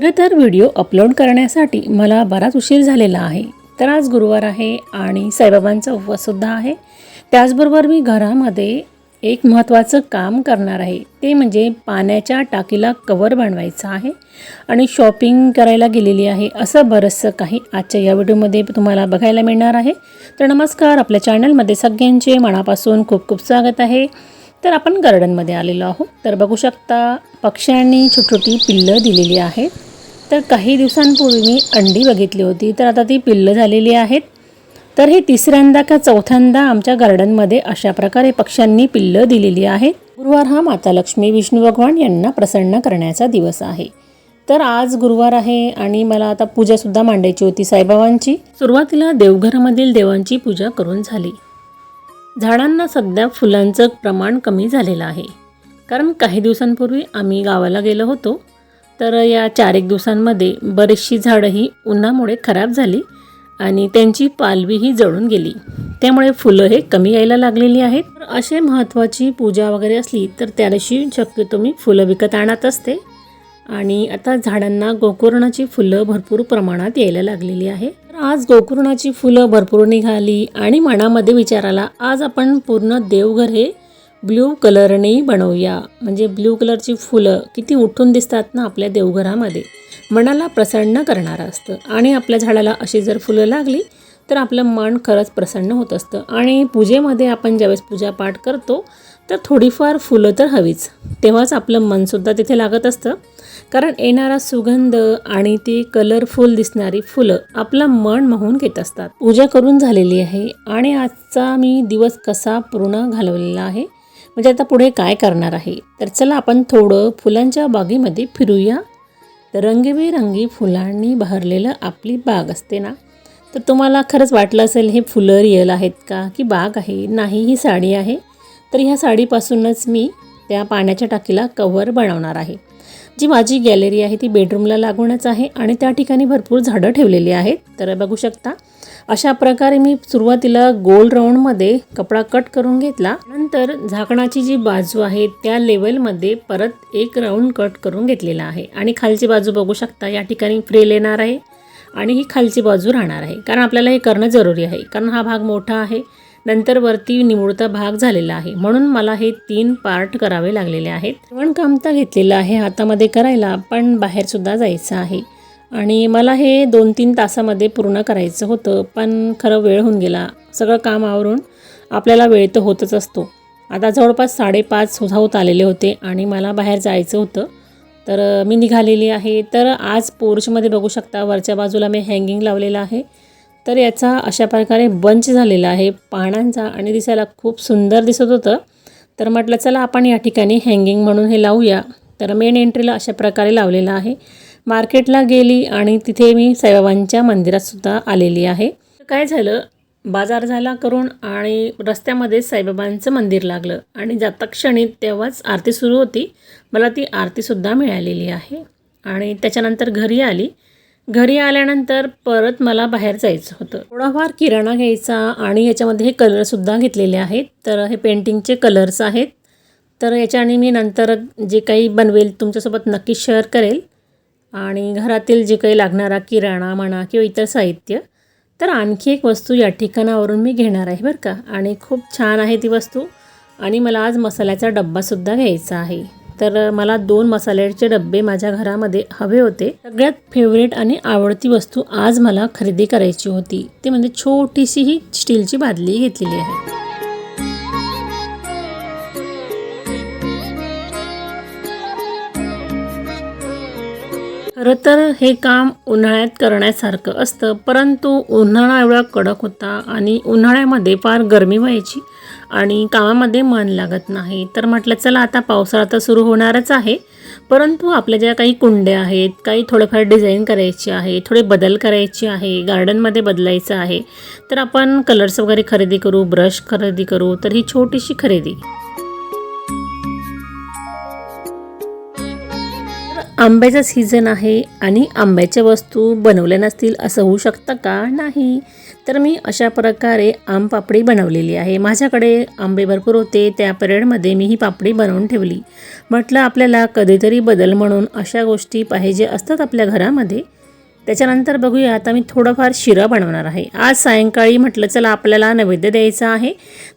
खरं तर video upload करण्यासाठी मला बराच उशीर झालेला आहे. तर आज गुरुवार आहे आणि साईबाबांचा उपवाससुद्धा आहे. त्याचबरोबर मी घरामध्ये एक महत्त्वाचं काम करणार आहे. ते म्हणजे पाण्याच्या टाकीला कवर बनवायचं आहे आणि शॉपिंग करायला गेलेली आहे. असं बरंचसं काही आजच्या या व्हिडिओमध्ये तुम्हाला बघायला मिळणार आहे. तर नमस्कार आपल्या चॅनलमध्ये सगळ्यांचे मनापासून खूप खूप स्वागत आहे. तर आपण गार्डनमध्ये आलेलो आहोत. तर बघू शकता पक्ष्यांनी छोटी छोटी पिल्लं दिलेली आहेत. तर काही दिवसांपूर्वी मी अंडी बघितली होती. तर आता ती पिल्लं झालेली आहेत. तर हे तिसऱ्यांदा का चौथ्यांदा आमच्या गार्डनमध्ये अशा प्रकारे पक्ष्यांनी पिल्लं दिलेली आहेत. गुरुवार हा माता लक्ष्मी विष्णू भगवान यांना प्रसन्न करण्याचा दिवस आहे. तर आज गुरुवार आहे आणि मला आता पूजासुद्धा मांडायची होती साईबाबांची. सुरुवातीला देवघरामधील देवांची पूजा करून झाली. झाडांना सध्या फुलांचं प्रमाण कमी झालेलं आहे. कारण काही दिवसांपूर्वी आम्ही गावाला गेलो होतो. तर या चार एक दिवसांमध्ये बरीचशी झाडं ही उन्हामुळे खराब झाली आणि त्यांची पालवीही जळून गेली. त्यामुळे फुलं हे कमी यायला लागलेली आहेत. तर असे महत्त्वाची पूजा वगैरे असली तर त्या दिवशी शक्यतो मी फुलं विकत आणत असते. आणि आता झाडांना गोकुर्णाची फुलं भरपूर प्रमाणात यायला लागलेली आहे. तर आज गोकुर्णाची फुलं भरपूर निघाली आणि मनामध्ये विचाराला आज आपण पूर्ण देवघर हे ब्ल्यू कलरने बनवूया. म्हणजे ब्ल्यू कलरची फुलं किती उठून दिसतात ना आपल्या देवघरामध्ये. मनाला प्रसन्न करणारं असतं. आणि आपल्या झाडाला अशी जर फुलं लागली तर आपलं मन खरंच प्रसन्न होत असतं. आणि पूजेमध्ये आपण ज्यावेळेस पूजापाठ करतो तर थोडीफार फुलं तर हवीच. तेव्हाच आपलं मनसुद्धा तिथे लागत असतं. कारण येणारा सुगंध आणि ती कलरफुल दिसणारी फुलं आपलं मन मोहून घेत असतात. पूजा करून झालेली आहे. आणि आजचा मी दिवस कसा पूर्ण घालवलेला आहे म्हणजे आता पुढे काय करणार आहे? तर चला आपण थोडं फुलांच्या बागेमध्ये फिरूया. तर रंगीबेरंगी फुलांनी बहरलेलं आपली बाग असते ना? तर तुम्हाला खरंच वाटलं असेल हे फुलं रियल आहेत का? की बाग आहे? नाही ही साडी आहे. तर ह्या साडीपासूनच मी त्या पाण्याच्या टाकीला कवर बनवणार आहे. जी माझी गॅलरी आहे ती बेडरूमला लागूनच आहे आणि त्या ठिकाणी भरपूर झाडं ठेवलेली आहेत. तर बघू शकता अशा प्रकारे मी सुरुवातीला गोल राऊंडमध्ये कपडा कट करून घेतला. नंतर झाकणाची जी बाजू आहे त्या लेवलमध्ये परत एक राऊंड कट करून घेतलेला आहे. आणि खालची बाजू बघू शकता या ठिकाणी फ्रेल येणार आहे आणि ही खालची बाजू राहणार आहे. कारण आपल्याला हे करणं जरुरी आहे. कारण हा भाग मोठा आहे नंतर वरती निमुळता भाग झालेला आहे. म्हणून मला हे तीन पार्ट करावे लागलेले आहेत. शिवणकाम काम तर घेतलेलं आहे हातामध्ये करायला पण बाहेरसुद्धा जायचं आहे. आणि मला हे दोन तीन तासामध्ये पूर्ण करायचं होतं पण खरं वेळ होऊन गेला. सगळं काम आवरून आपल्याला वेळ तर होतच असतो. आता जवळपास साडेपाच होत आलेले होते आणि मला बाहेर जायचं होतं. तर मी निघालेली आहे. तर आज पोर्चमध्ये बघू शकता वरच्या बाजूला मी हँगिंग लावलेलं आहे. तर याचा अशा प्रकारे बंच झालेला आहे. पानांचा आणि दिसायला खूप सुंदर दिसत होतं. तर म्हटलं चला आपण या ठिकाणी हँगिंग म्हणून हे लावूया. तर मेन एंट्रीला अशा प्रकारे लावलेलं आहे. मार्केटला गेली आणि तिथे मी साईबाबांच्या मंदिरातसुद्धा आलेली आहे. काय झालं? बाजार झाला करून आणि रस्त्यामध्ये साईबाबांचं मंदिर लागलं. आणि जाता क्षणी तेव्हाच आरती सुरू होती. मला ती आरतीसुद्धा मिळालेली आहे. आणि त्याच्यानंतर घरी आली. घरी आल्यानंतर परत मला बाहेर जायचं होतं. थोडाफार किराणा घ्यायचा आणि याच्यामध्ये हे कलरसुद्धा घेतलेले आहेत. तर हे पेंटिंगचे कलर्स आहेत. तर याच्याने मी नंतर जे काही बनवेल तुमच्यासोबत नक्की शेअर करेल. आणि घरातील जे काही लागणारा किराणा म्हणा किंवा इतर साहित्य तर आणखी एक वस्तू या ठिकाणावरून मी घेणार आहे बरं का. आणि खूप छान आहे ती वस्तू. आणि मला आज मसाल्याचा डब्बासुद्धा घ्यायचा आहे. तर मला दोन मसाल्याचे डब्बे माझ्या घरामध्ये हवे होते. सगळ्यात फेवरेट आणि आवडती वस्तू आज मला खरेदी करायची होती. ते म्हणजे छोटीशी ही स्टीलची बादली घेतलेली आहे. खरं तर हे काम उन्हाळ्यात करण्यासारखं असतं परंतु उन्हाळा एवढा कडक होता आणि उन्हाळ्यामध्ये फार गरमी व्हायची आणि कामामध्ये मन लागत नाही. तर म्हटलं चला आता पावसाळा तर सुरू होणारच आहे परंतु आपल्या ज्या काही कुंड्या आहेत काही थोडंफार डिझाईन करायची आहे थोडे बदल करायचे आहे गार्डनमध्ये बदलायचं आहे तर आपण कलर्स वगैरे खरेदी करू ब्रश खरेदी करू तर ही छोटीशी खरेदी. आंब्याचा सीझन आहे आणि आंब्याच्या वस्तू बनवल्या नसतील असं होऊ शकतं का? नाही. तर मी अशा प्रकारे आम पापडी बनवलेली आहे. माझ्याकडे आंबे भरपूर होते. त्या पिरियडमध्ये मी ही पापडी बनवून ठेवली. म्हटलं आपल्याला कधीतरी बदल म्हणून अशा गोष्टी पाहिजे असतात आपल्या घरामध्ये. त्याच्यानंतर बघूया. आता मी थोडंफार शिरा बनवणार आहे. आज सायंकाळी म्हटलं चला आपल्याला नैवेद्य द्यायचा आहे.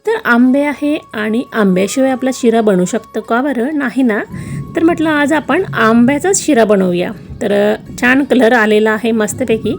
तर आंबे आहे आणि आंब्याशिवाय आपला शिरा बनू शकतं का बरं? नाही ना? तर म्हटलं आज आपण आंब्याचाच शिरा बनवूया. तर छान कलर आलेला आहे मस्तपैकी.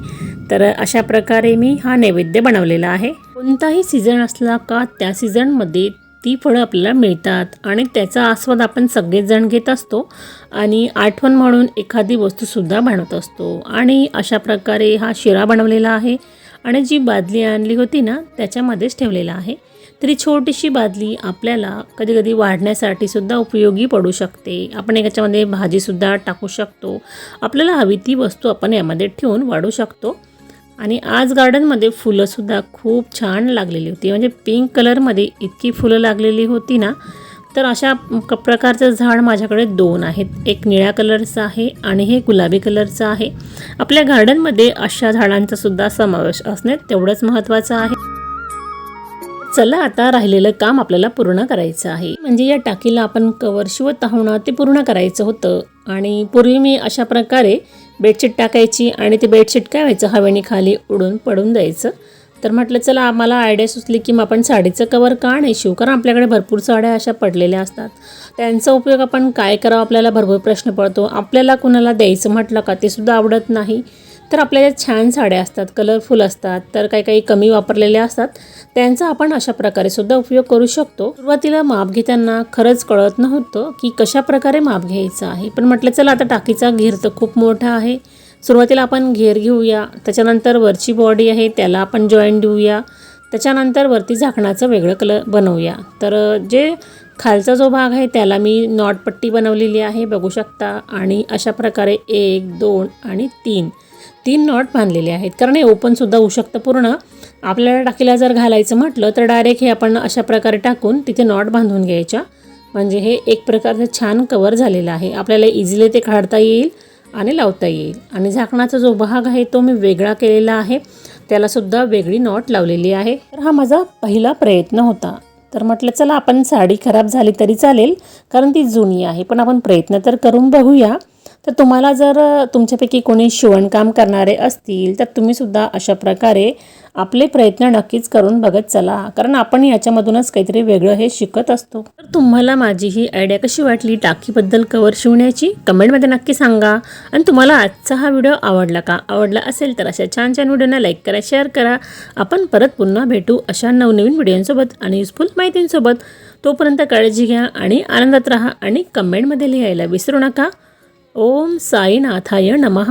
तर अशा प्रकारे मी हा नैवेद्य बनवलेला आहे. कोणताही सीझन असला का त्या सीझनमध्ये ती फळं आपल्याला मिळतात आणि त्याचा आस्वाद आपण सगळेजण घेत असतो आणि आठवण म्हणून एखादी वस्तूसुद्धा बनवत असतो. आणि अशा प्रकारे हा शिरा बनवलेला आहे. आणि जी बादली आणली होती ना त्याच्यामध्येच ठेवलेला आहे. तरी छोटीशी बादली आपल्याला कधी कधी वाढण्यासाठी सुद्धा उपयोगी पडू शकते. आपण याच्यामध्ये भाजीसुद्धा टाकू शकतो. आपल्याला हवी ती वस्तू आपण यामध्ये ठेवून वाढू शकतो. आणि आज गार्डनमध्ये फुलंसुद्धा खूप छान लागलेली होती. म्हणजे पिंक कलरमध्ये इतकी फुलं लागलेली होती ना तर अशा क- प्रकारचं झाड माझ्याकडे दोन आहेत. एक निळ्या कलरचं आहे आणि हे गुलाबी कलरचं आहे. आपल्या गार्डनमध्ये अशा झाडांचा सुद्धा समावेश असणे तेवढंच महत्त्वाचं आहे. चला आता राहिलेलं काम आपल्याला पूर्ण करायचं आहे. म्हणजे या टाकीला आपण कवर शिवत आहोत ते पूर्ण करायचं होतं. आणि पूर्वी मी अशा प्रकारे बेडशीट टाकायची आणि ते बेडशीट काय व्हायचं? हवेने खाली उडून पडून द्यायचं. तर म्हटलं चला आम्हाला आयडिया सुचली की मग आपण साडीचं कवर का नाही शिवू? कारण आपल्याकडे भरपूर साड्या अशा पडलेल्या असतात. त्यांचा उपयोग आपण काय करावं? आपल्याला भरपूर प्रश्न पडतो. आपल्याला कुणाला द्यायचं म्हटलं का ते सुद्धा आवडत नाही. तर आपल्याला छान साड्या असतात कलरफुल असतात तर काही काही कमी वापरलेल्या असतात. त्यांचा आपण अशा प्रकारे सुद्धा उपयोग करू शकतो. सुरुवातीला माप घेताना खरंच कळत नव्हतं की कशा प्रकारे माप घ्यायचं आहे. पण म्हटलं चला आता टाकीचा घेर तर खूप मोठा आहे. सुरुवातीला आपण घेर घेऊया त्याच्यानंतर वरची बॉडी आहे त्याला आपण जॉईंट देऊया त्याच्यानंतर वरती झाकणाचं वेगळं कलर बनवूया. तर जे खालचा जो भाग आहे त्याला मी नॉटपट्टी बनवलेली आहे बघू शकता. आणि अशा प्रकारे एक दोन आणि तीन. तीन नॉट बांधलेले आहेत. कारण हे ओपनसुद्धा होऊ शकतं पूर्ण. आपल्याला टाकीला जर घालायचं म्हटलं तर डायरेक्ट हे आपण अशा प्रकारे टाकून तिथे नॉट बांधून घ्यायच्या. म्हणजे हे एक प्रकारचं छान कवर झालेलं आहे. आपल्याला इझिली ते काढता येईल. आणि लावता येईल. आणि झाकणाचा जो भाग आहे तो मी वेगळा केलेला आहे. त्यालासुद्धा वेगळी नॉट लावलेली आहे. तर हा माझा पहिला प्रयत्न होता. तर म्हटलं चला आपण साडी खराब झाली तरी चालेल कारण ती जुनी आहे. पण आपण प्रयत्न तर करून बघूया. तर तुम्हाला जर तुमच्यापैकी कोणी शिवणकाम करणारे असतील तर तुम्हीसुद्धा अशा प्रकारे आपले प्रयत्न नक्कीच करून बघत चला. कारण आपण याच्यामधूनच काहीतरी वेगळं हे शिकत असतो. तर तुम्हाला माझी ही आयडिया कशी वाटली? टाकीबद्दल कवर शिवण्याची कमेंटमध्ये नक्की सांगा. आणि तुम्हाला आजचा हा व्हिडिओ आवडला का? आवडला असेल तर अशा छान छान व्हिडिओना लाईक करा शेअर करा. आपण परत पुन्हा भेटू अशा नवनवीन व्हिडिओंसोबत आणि युजफुल माहितींसोबत. तोपर्यंत काळजी घ्या आणि आनंदात राहा आणि कमेंटमध्ये लिहायला विसरू नका. ओम साईनाथाय नमः.